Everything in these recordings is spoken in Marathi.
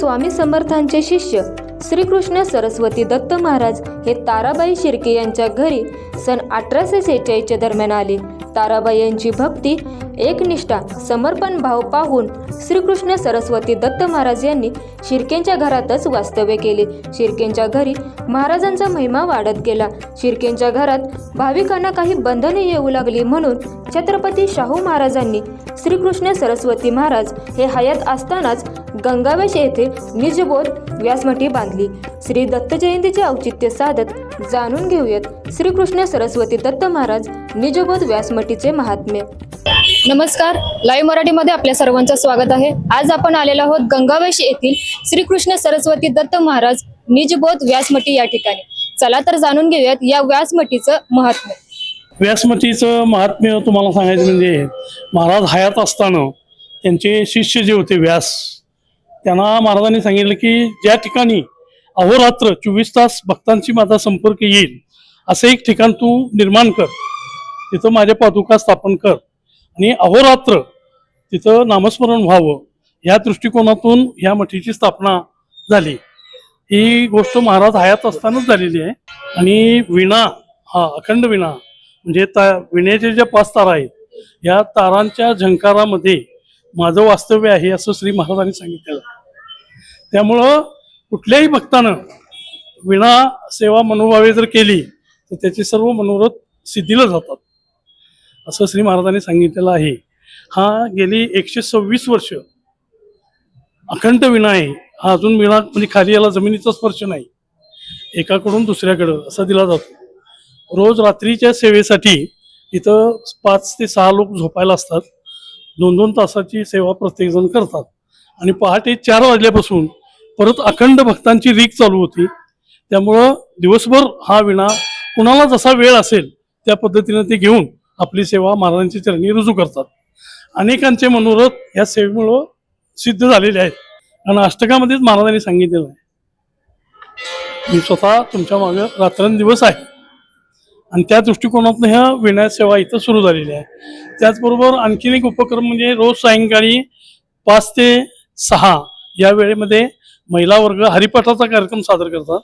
स्वामी समर्थांचे शिष्य श्रीकृष्ण सरस्वती दत्त महाराज हे ताराबाई शिर्के यांच्या घरी सन अठराशे सेहेचाळीसच्या दरम्यान आले. ताराबाई यांची भक्ती एकनिष्ठा समर्पण भाव पाहून श्रीकृष्ण सरस्वती दत्त महाराज यांनी शिर्केंच्या घरातच वास्तव्य केले. शिर्केंच्या घरी महाराजांचा महिमा वाढत गेला. शिर्केंच्या घरात भाविकांना काही बंधने येऊ लागली म्हणून छत्रपती शाहू महाराजांनी श्रीकृष्ण सरस्वती महाराज हे हयात असतानाच गंगावेश येथे निजबोध व्यासमठी बांधली. श्री दत्त जयंतीचे औचित्य साधत जाणून घेऊयात श्रीकृष्ण सरस्वती दत्त महाराज निजबोध व्यासमठीचे महात्म्य. नमस्कार. लाईव्ह मराठीमध्ये आपल्या सर्वांचं स्वागत आहे. आज आपण आलेलो आहोत गंगावेश येथील श्रीकृष्ण सरस्वती दत्त महाराज निजबोध व्यासमठी या ठिकाणी. चला तर जाणून घेऊयात या व्यासमठीचं महात्म्य व्यासमतीचं महात्म्य तुम्हाला सांगायचं म्हणजे महाराज हयात असताना त्यांचे शिष्य जे होते व्यास त्यांना महाराजांनी सांगितलं की ज्या ठिकाणी अहोरात्र चोवीस तास भक्तांशी माझा संपर्क येईल असं एक ठिकाण तू निर्माण कर. तिथं माझ्या पादुका स्थापन कर. आणि अहोरात्र तिथं नामस्मरण व्हावं या दृष्टिकोनातून ह्या मठीची स्थापना झाली. ही गोष्ट महाराज हयात असतानाच झालेली आहे. आणि विणा हा अखंड विणा म्हणजे ता विण्याच्या ज्या पाच तारा आहेत या तारांच्या झंकारामध्ये माझं वास्तव्य आहे असं श्री महाराजांनी सांगितलेलं त्यामुळं कुठल्याही भक्तानं विणा सेवा मनोभावे जर केली तर त्याचे सर्व मनोरथ सिद्धीला जातात. असं श्री महाराजांनी सांगितलेलं आहे. हा गेली एकशे सव्वीस वर्ष अखंड विणा आहे. हा अजून विणा म्हणजे खाली याला जमिनीचा स्पर्श नाही. एकाकडून दुसऱ्याकडं असा दिला जातो. रोज रात्रीच्या सेवेसाठी इथं पाच ते सहा लोक झोपायला असतात. दोन दोन तासाची सेवा प्रत्येकजण करतात. आणि पहाटे चार वाजल्यापासून परत अखंड भक्तांची रीक चालू होती. त्यामुळं दिवसभर हा विणा कुणाला जसा वेळ असेल त्या पद्धतीनं ते घेऊन आपली सेवा महाराजांच्या चरणी रुजू करतात. अनेकांचे मनोरथ या सेवेमुळं सिद्ध झालेले आहेत. आणि अष्टकामध्येच महाराजांनी सांगितलेलं आहे. मी स्वतः तुमच्या मागं रात्रंदिवस आहे. आणि त्या दृष्टिकोनातून ह्या विणा सेवा इथं सुरू झालेली आहे. त्याचबरोबर आणखीन एक उपक्रम म्हणजे रोज सायंकाळी पाच ते सहा या वेळेमध्ये महिला वर्ग हरिपाठाचा कार्यक्रम सादर करतात.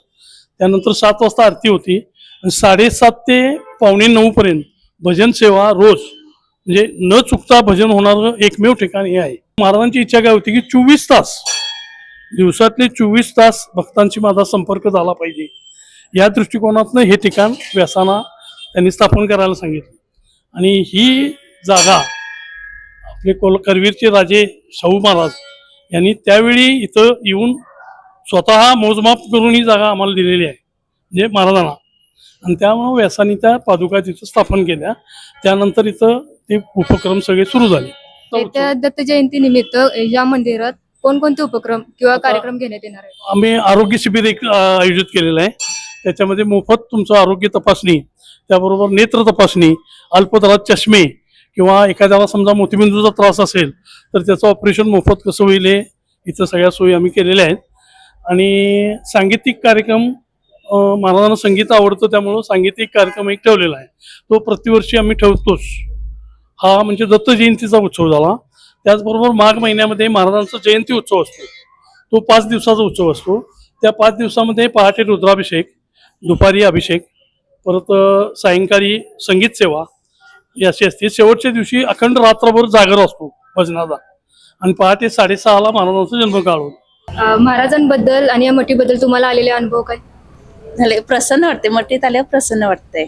त्यानंतर सात वाजता आरती होती. आणि साडेसात ते पावणे नऊ पर्यंत भजन सेवा रोज. म्हणजे न चुकता भजन होणारं एकमेव ठिकाण हे आहे. महाराजांची इच्छा काय होती की चोवीस तास दिवसातले चोवीस तास भक्तांशी माझा संपर्क झाला पाहिजे. या दृष्टिकोनातनं हे ठिकाण व्यासाना त्यांनी स्थापन करायला सांगितलं. आणि ही जागा आपले कोल करवीरचे राजे शाहू महाराज यांनी त्यावेळी इथं येऊन स्वतः मोजमाप करून ही जागा आम्हाला दिलेली आहे म्हणजे महाराजांना. आणि त्यामुळं व्यासानी त्या पादुका तिथं स्थापन केल्या. त्यानंतर इथं ते उपक्रम सगळे सुरू झाले. येत्या दत्त जयंती निमित्त या मंदिरात कोणकोणते उपक्रम किंवा कार्यक्रम घेण्यात येणार आहेत? आम्ही आरोग्य शिबिर एक अ, आयोजित केलेलं आहे. त्याच्यामध्ये मोफत तुमचं आरोग्य तपासणी त्याबरोबर नेत्र तपासणी अल्पदरात चष्मे किंवा एखाद्याला समजा मोतीबिंदूचा त्रास असेल तर त्याचं ऑपरेशन मोफत कसं होईल हे इथं सगळ्या सोयी आम्ही केलेल्या आहेत. आणि सांगीतिक कार्यक्रम महाराजांना संगीत आवडतं त्यामुळं सांगीतिक कार्यक्रम एक ठेवलेला आहे. तो प्रतिवर्षी आम्ही ठेवतोच. हा म्हणजे दत्त जयंतीचा उत्सव झाला. त्याचबरोबर माघ महिन्यामध्ये महाराजांचा जयंती उत्सव असतो. तो पाच दिवसाचा उत्सव असतो. त्या पाच दिवसामध्ये पहाटे रुद्राभिषेक दुपारी अभिषेक परत सायंकाळी संगीत सेवा ही अशी असते. शेवटच्या दिवशी अखंड रात्रभर जागर असतो भजनाचा. आणि पहाटे साडेसहाला महाराजांचा जन्मकाळ होतो. महाराजांबद्दल आणि या मठीबद्दल तुम्हाला आलेले अनुभव काय? झाले प्रसन्न वाटते. मठीत आल्यावर प्रसन्न वाटते.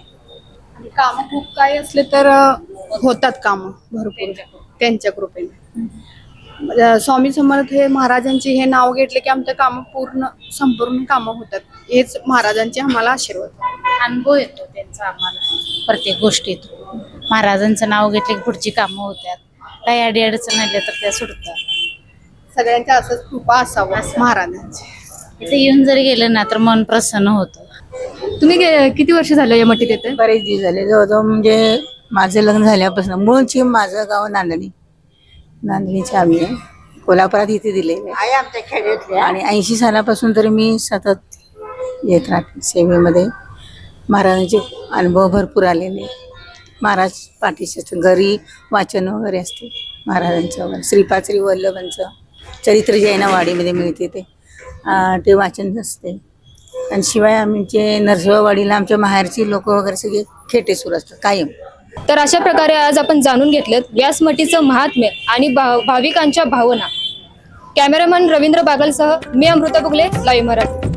काम खूप काही असले तर होतात काम भरपूर. त्यांच्या कृपेने. स्वामी समर्थ हे महाराजांचे हे नाव घेतले की आमचं काम पूर्ण संपूर्ण कामं होतात. हेच महाराजांचे आम्हाला आशीर्वाद. अनुभव येतो त्यांचा आम्हाला प्रत्येक गोष्टीत महाराजांचं नाव घेतले की पुढची कामं होतात. काही अडी अडचण आल्या तर त्या सुटतात. सगळ्यांच्या असंच कृपा असावं महाराजांचे. इथे येऊन जरी गेलं ना तर मन प्रसन्न होतं. तुम्ही गे- किती वर्ष झालं या मठीत येते बरेच दिवस झाले. जवळजवळ म्हणजे माझं लग्न झाल्यापासून मूळची माझं गाव नांदणी. नांदणीची आम्ही आहे कोल्हापुरात इथे दिलेले आहे आमच्या खेड्यातले आणि ऐंशी सालापासून तरी मी सतत येत राहते सेवेमध्ये. महाराजांचे अनुभव भरपूर आलेले. महाराज पाठीचे असते घरी वाचन वगैरे असते महाराजांचं. वगैरे श्रीपाद श्री वल्लभांचं. चरित्र जैनावाडीमध्ये मिळते ते. ते वाचन असते आणि शिवाय आमचे नरसोबावाडीला आमच्या माहेरची लोक वगैरे सगळे खेटे सुरू असतात कायम. तर अशा प्रकारे आज आपण जाणून घेतलं व्यासमठीचं महात्म्य आणि भा- भाविकांच्या भावना. कॅमेरामन रवींद्र बागलसह मी अमृता बुगले लाईव्ह मराठी.